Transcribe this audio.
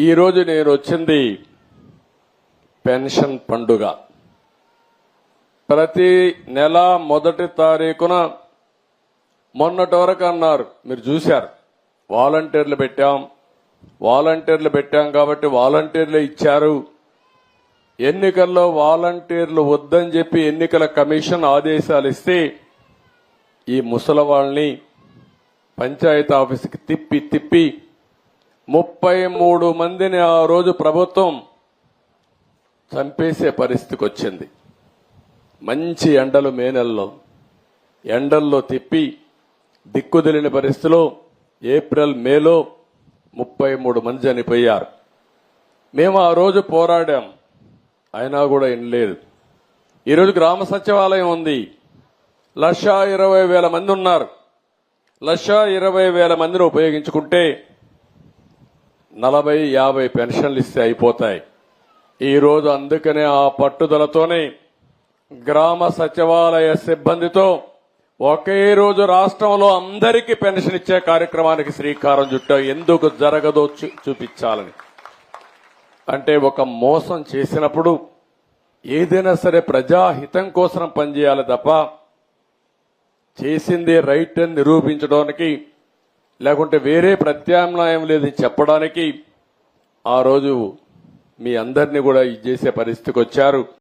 ఈరోజు నేను వచ్చింది పెన్షన్ పండుగ. ప్రతి నెల మొదటి తారీఖున మొన్నటి వరకు అన్నారు. మీరు చూశారు. వాలంటీర్లు పెట్టాం. వాలంటీర్లు పెట్టాం కాబట్టి వాలంటీర్లు ఇచ్చారు. ఎన్నికల్లో వాలంటీర్లు వద్దని చెప్పి ఎన్నికల కమిషన్ ఆదేశాలు ఇస్తే ఈ ముసలి వాళ్ళని పంచాయతీ ఆఫీస్కి తిప్పి తిప్పి ముప్పై మూడు మందిని ఆ రోజు ప్రభుత్వం చంపేసే పరిస్థితికి వచ్చింది. మంచి ఎండలు మే నెలలో. ఎండల్లో తిప్పి దిక్కుదిలిన పరిస్థితిలో ఏప్రిల్ మేలో ముప్పై మూడు మంది చనిపోయారు. మేము ఆ రోజు పోరాడాం. అయినా కూడా వినలేదు. ఈరోజు గ్రామ సచివాలయం ఉంది. లక్ష ఇరవై వేల మంది ఉన్నారు. లక్ష ఇరవై వేల మందిని ఉపయోగించుకుంటే నలభై యాభై పెన్షన్లు ఇస్తే అయిపోతాయి. ఈరోజు అందుకనే ఆ పట్టుదలతోనే గ్రామ సచివాలయ సిబ్బందితో ఒకే రోజు రాష్ట్రంలో అందరికీ పెన్షన్ ఇచ్చే కార్యక్రమానికి శ్రీకారం చుట్టాం. ఎందుకు జరగదో చూ- చూపించాలని. అంటే ఒక మోసం చేసినప్పుడు ఏదైనా సరే ప్రజాహితం కోసం పనిచేయాలి తప్ప చేసింది రైట్ అని నిరూపించడానికి లేకుంటే వేరే ప్రత్యామ్నాయం లేదని చెప్పడానికి ఆ రోజు మీ అందరినీ కూడా ఇది చేసే పరిస్థితికి వచ్చారు.